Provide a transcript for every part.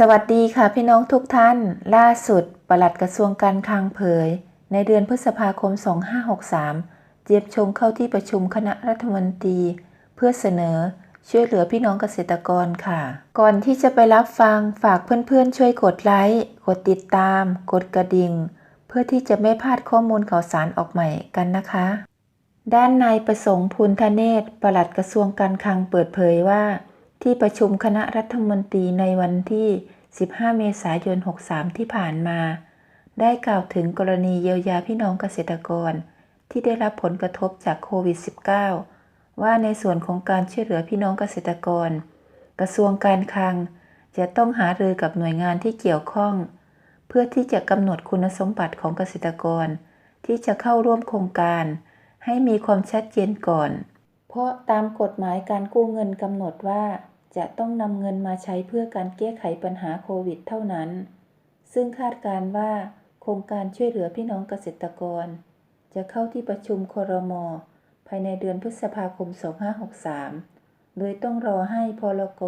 สวัสดีค่ะพี่น้องทุกท่าน ล่าสุด ปลัดกระทรวงการคลังเผย ในเดือนพฤษภาคม 2563 เจียบชมเข้าที่ประชุมคณะรัฐมนตรี เพื่อเสนอช่วยเหลือพี่น้องเกษตรกรค่ะ ก่อนที่จะไปรับฟังฝากเพื่อนๆ ช่วยกดไลค์ กดติดตาม กดกระดิ่ง เพื่อที่จะไม่พลาดข้อมูลข่าวสารออกใหม่กันนะคะ ด้านนายประสงค์พูนทเนศปลัดกระทรวงการคลังเปิดเผยว่า ที่ประชุมคณะรัฐมนตรีในวันที่ 15 เมษายน 63 ที่ผ่านมา ได้กล่าวถึงกรณีเยียวยาพี่น้องเกษตรกร ที่ได้รับผลกระทบจากโควิด -19 ว่าในส่วนของการช่วยเหลือพี่น้องเกษตรกร กระทรวงการคลัง จะต้องหารือกับหน่วยงานที่เกี่ยวข้อง เพื่อที่จะกำหนดคุณสมบัติของเกษตรกร ที่จะเข้าร่วมโครงการ ให้มีความชัดเจนก่อน ราะตามกฎหมายการกู้เงินกำหนดว่า จะต้องนำเงินมาใช้เพื่อการแก้ไขปัญหาโควิดเท่านั้น ซึ่งคาดการณ์ว่า โครงการช่วยเหลือพี่น้องเกษตรกร จะเข้าที่ประชุมครม ภายในเดือนพฤษภาคม 2563 โดยต้องรอให้พลก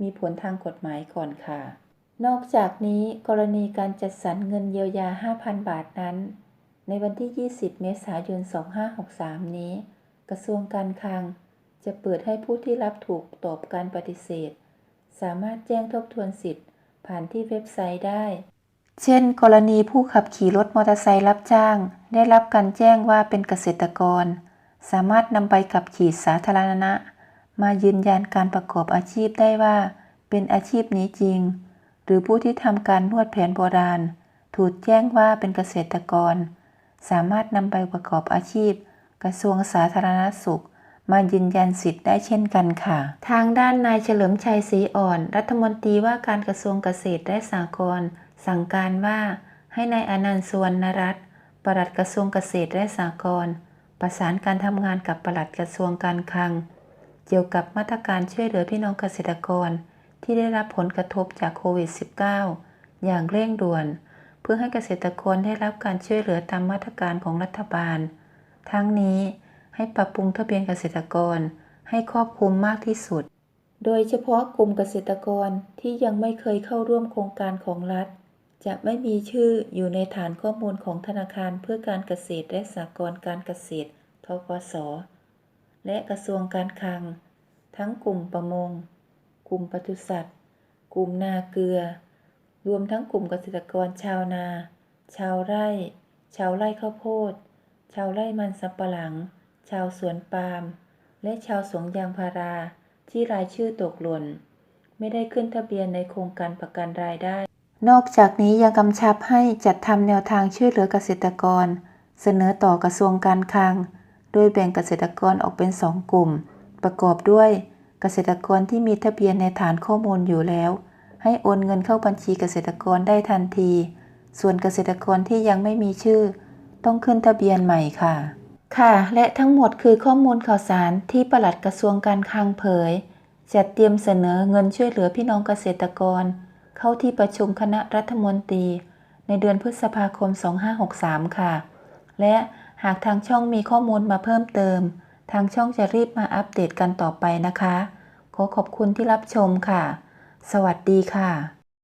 มีผลทางกฎหมายก่อนค่ะ นอกจากนี้กรณีการจัดสรรเงินเยียวยา 5,000 บาทนั้น ในวันที่ 20 เมษายน 2563 นี้ กระทรวงการคลัง จะเปิดให้ผู้ที่รับถูกตอบการปฏิเสธ สามารถแจ้งทบทวนสิทธิ์ ผ่านที่เว็บไซต์ได้ เช่น กรณีผู้ขับขี่รถมอเตอร์ไซค์รับจ้าง ได้รับการแจ้งว่าเป็นเกษตรกร สามารถนำใบขับขี่สาธารณะ มายืนยันการประกอบอาชีพได้ว่า เป็นอาชีพนี้จริง หรือผู้ที่ทำการนวดแผนโบราณ ถูกแจ้งว่าเป็นเกษตรกร สามารถนำใบประกอบอาชีพ กระทรวงสาธารณสุข มายืนยันสิทธิ์ได้เช่นกันค่ะ ทางด้านนายเฉลิมชัยศรีอ่อน รัฐมนตรีว่าการกระทรวงเกษตรและสหกรณ์สั่งการว่าให้นายอนันต์สวรรณรัตน์ปลัดกระทรวงเกษตรและสหกรณ์ประสานการทำงานกับปลัดกระทรวงการคลัง เกี่ยวกับมาตรการช่วยเหลือพี่น้องเกษตรกร ที่ได้รับผลกระทบจากโควิด -19 อย่างเร่งด่วน เพื่อให้เกษตรกรได้รับการช่วยเหลือตามมาตรการของรัฐบาล ทั้งนี้ให้ปรับปรุงทะเบียนเกษตรกรให้ครอบคลุมมากที่สุด โดยเฉพาะกลุ่มเกษตรกรที่ยังไม่เคยเข้าร่วมโครงการของรัฐ จะไม่มีชื่ออยู่ในฐานข้อมูลของธนาคารเพื่อการเกษตรและสหกรณ์การเกษตร ทกส และกระทรวงการคลัง ทั้งกลุ่มประมง กลุ่มปศุสัตว์ กลุ่มนาเกลือ รวมทั้งกลุ่มเกษตรกรชาวนา ชาวไร่ ชาวไร่ข้าวโพด ชาวไร่มันสำปะหลัง ชาวสวนปาล์ม และชาวสวนยางพารา ที่รายชื่อตกหล่น ไม่ได้ขึ้นทะเบียนในโครงการประกันรายได้ นอกจากนี้ยังกำชับให้จัดทำแนวทางช่วยเหลือเกษตรกร เสนอต่อกระทรวงการคลัง โดยแบ่งเกษตรกรออกเป็นสองกลุ่ม ประกอบด้วยเกษตรกรที่มีทะเบียนในฐานข้อมูลอยู่แล้ว ให้โอนเงินเข้าบัญชีเกษตรกรได้ทันที ส่วนเกษตรกรที่ยังไม่มีชื่อ ต้องขึ้นทะเบียนใหม่ค่ะ ค่ะ และทั้งหมดคือข้อมูลข่าวสารที่ปลัดกระทรวงการคลังเผยจัดเตรียมเสนอเงินช่วยเหลือพี่น้องเกษตรกร เข้าที่ประชุมคณะรัฐมนตรี ในเดือนพฤษภาคม 2563 ค่ะ และหากทางช่องมีข้อมูลมาเพิ่มเติม ทางช่องจะรีบมาอัปเดตกันต่อไปนะคะ ขอขอบคุณที่รับชมค่ะ สวัสดีค่ะ